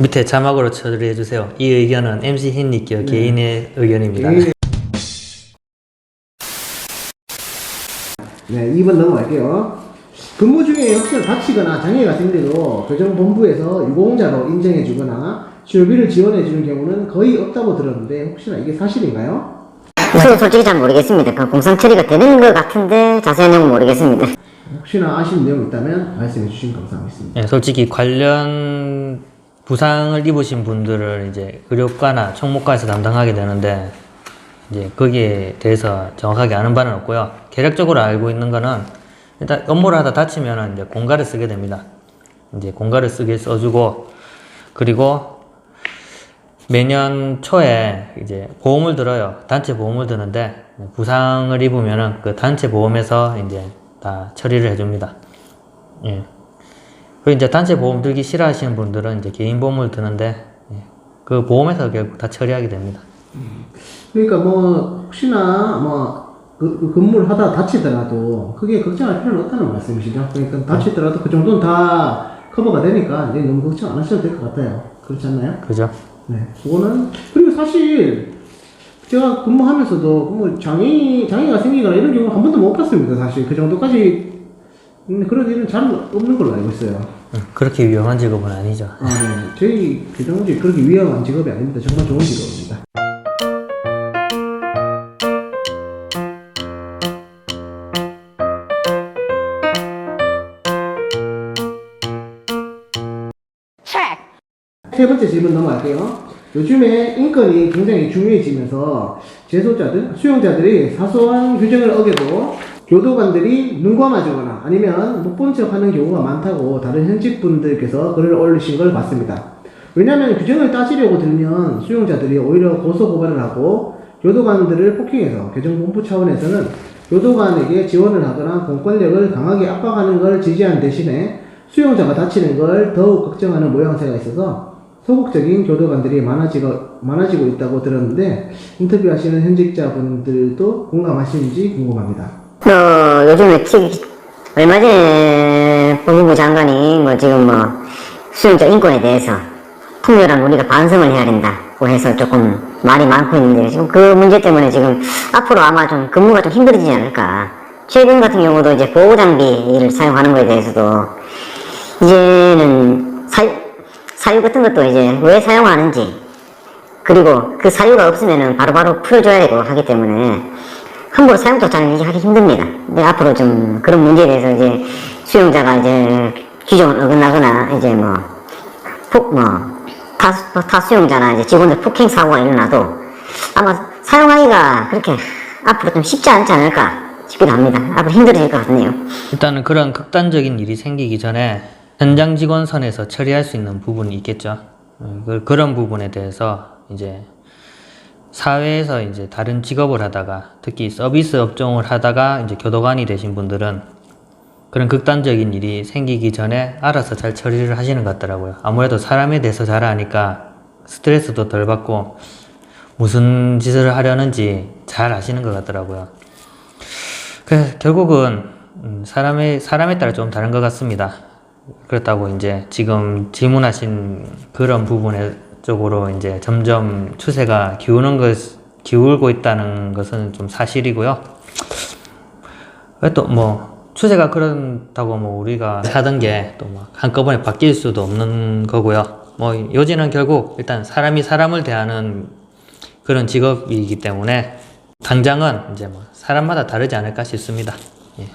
밑에 자막으로 처리해 주세요. 이 의견은 MC 흰니끼어 개인의 의견입니다. 네. 네, 2번 넘어갈게요. 근무 중에 혹시나 다치거나 장애가 생겨도 교정본부에서 유공자로 인정해 주거나 치료비를 지원해 주는 경우는 거의 없다고 들었는데 혹시나 이게 사실인가요? 저도 솔직히 잘 모르겠습니다. 그 공상 처리가 되는 것 같은데 자세한 내용은 모르겠습니다. 혹시나 아시는 내용 있다면 말씀해 주시면 감사하겠습니다. 예, 솔직히 관련 부상을 입으신 분들을 이제 의료과나 총무과에서 담당하게 되는데 이제 거기에 대해서 정확하게 아는 바는 없고요. 계략적으로 알고 있는 거는 일단 업무를 하다 다치면은 이제 공가를 쓰게 됩니다. 이제 공가를 쓰게 써주고 그리고 매년 초에 이제 보험을 들어요. 단체 보험을 드는데 부상을 입으면은 그 단체 보험에서 이제 다 처리를 해줍니다. 예. 그리고 이제 단체 보험 들기 싫어하시는 분들은 이제 개인 보험을 드는데 예, 그 보험에서 결국 다 처리하게 됩니다. 그러니까 뭐 혹시나 뭐 그, 그 근무를 하다 다치더라도 그게 걱정할 필요는 없다는 말씀이시죠? 그러니까 다치더라도 그 정도는 다 커버가 되니까 이제 너무 걱정 안 하셔도 될 것 같아요. 그렇지 않나요? 그죠? 네, 그거는 그리고 사실 제가 근무하면서도 뭐 장애 장애가 생기거나 이런 경우 한 번도 못 봤습니다. 사실 그 정도까지 음, 그런 일은 잘 없는 걸로 알고 있어요. 음, 그렇게 위험한 직업은 아니죠. 아, 네. 저희 교정직 그렇게 위험한 직업이 아닙니다. 정말 좋은 직업입니다. 세 번째 질문 넘어갈게요. 요즘에 인권이 굉장히 중요해지면서 재소자들, 수용자들이 사소한 규정을 어겨도 교도관들이 눈 감아주거나 아니면 못 본 척 하는 경우가 많다고 다른 현직 분들께서 글을 올리신 걸 봤습니다. 왜냐하면 규정을 따지려고 들면 수용자들이 오히려 고소고발을 하고 교도관들을 폭행해서 교정본부 차원에서는 교도관에게 지원을 하거나 공권력을 강하게 압박하는 걸 지지한 대신에 수용자가 다치는 걸 더욱 걱정하는 모양새가 있어서 소극적인 교도관들이 많아지고, 많아지고 있다고 들었는데 인터뷰하시는 현직자분들도 공감하시는지 궁금합니다. 어, 요즘에 특히 얼마 전에 법무부 장관이 뭐 지금 뭐 수용자 인권에 대해서 통렬한 우리가 반성을 해야 된다고 해서 조금 말이 많고 있는데 지금 그 문제 때문에 지금 앞으로 아마 좀 근무가 좀 힘들어지지 않을까. 최근 같은 경우도 이제 보호 장비를 사용하는 거에 대해서도 이제는 사유, 사유 같은 것도 이제 왜 사용하는지 그리고 그 사유가 없으면은 바로바로 풀어줘야 되고 하기 때문에 함부로 사용조차 하기 힘듭니다. 근데 앞으로 좀 그런 문제에 대해서 이제 수용자가 이제 규정을 어긋나거나 이제 뭐, 폭, 뭐, 타, 타 수용자나 이제 직원들 폭행 사고가 일어나도 아마 사용하기가 그렇게 앞으로 좀 쉽지 않지 않을까 싶기도 합니다. 앞으로 힘들어질 것 같네요. 일단은 그런 극단적인 일이 생기기 전에 현장 직원 선에서 처리할 수 있는 부분이 있겠죠. 어, 그- 그런 부분에 대해서 이제 사회에서 이제 다른 직업을 하다가 특히 서비스 업종을 하다가 이제 교도관이 되신 분들은 그런 극단적인 일이 생기기 전에 알아서 잘 처리를 하시는 것 같더라고요. 아무래도 사람에 대해서 잘 아니까 스트레스도 덜 받고 무슨 짓을 하려는지 잘 아시는 것 같더라고요. 그 결국은 음, 사람의 사람에 따라 좀 다른 것 같습니다. 그렇다고 이제 지금 질문하신 그런 부분에 쪽으로 이제 점점 추세가 기우는 것 기울고 있다는 것은 좀 사실이고요. 또 뭐 추세가 그렇다고 뭐 우리가 하던 게 또 막 한꺼번에 바뀔 수도 없는 거고요. 뭐 요지는 결국 일단 사람이 사람을 대하는 그런 직업이기 때문에 당장은 이제 뭐 사람마다 다르지 않을까 싶습니다. 예.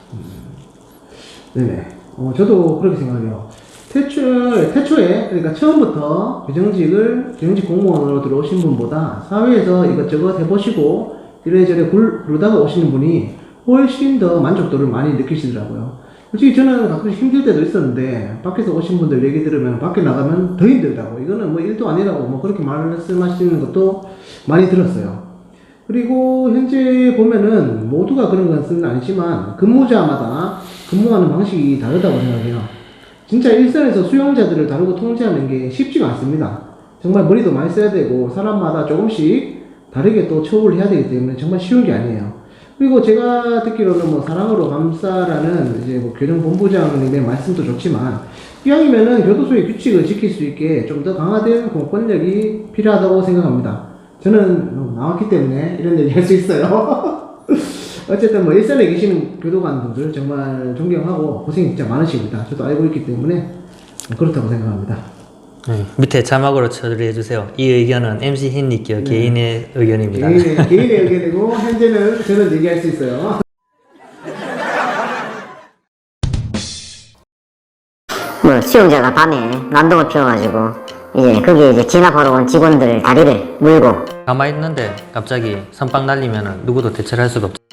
네네. 어, 저도 그렇게 생각해요. 태초에, 태초에, 그러니까 처음부터 교정직을, 교정직 공무원으로 들어오신 분보다 사회에서 이것저것 해보시고 이래저래 굴, 굴다가 오시는 분이 훨씬 더 만족도를 많이 느끼시더라고요. 솔직히 저는 가끔 힘들 때도 있었는데, 밖에서 오신 분들 얘기 들으면 밖에 나가면 더 힘들다고. 이거는 뭐 일도 아니라고 뭐 그렇게 말씀하시는 것도 많이 들었어요. 그리고 현재 보면은 모두가 그런 것은 아니지만 근무자마다 근무하는 방식이 다르다고 생각해요. 진짜 일선에서 수용자들을 다루고 통제하는 게 쉽지가 않습니다. 정말 머리도 많이 써야 되고 사람마다 조금씩 다르게 또 처우를 해야 되기 때문에 정말 쉬운 게 아니에요. 그리고 제가 듣기로는 뭐 사랑으로 감싸라는 이제 뭐 교정 본부장님의 말씀도 좋지만 이왕이면은 교도소의 규칙을 지킬 수 있게 좀 더 강화된 공권력이 필요하다고 생각합니다. 저는 뭐 나왔기 때문에 이런 얘기 할 수 있어요. 어쨌든 뭐 일선에 계시는 교도관분들 정말 존경하고 고생이 진짜 많으십니다. 저도 알고 있기 때문에 그렇다고 생각합니다. 네, 밑에 자막으로 처리해 주세요. 이 의견은 MC 흰니끼어 개인의 의견입니다. 개인의, 개인의 의견이고 현재는 저는 얘기할 수 있어요. 뭐 수용자가 밤에 난동을 피워가지고 이제 거기에 이제 진압하러 온 직원들 다리를 물고 가만히 있는데 갑자기 선빵 날리면 누구도 대처를 할 수가 없죠.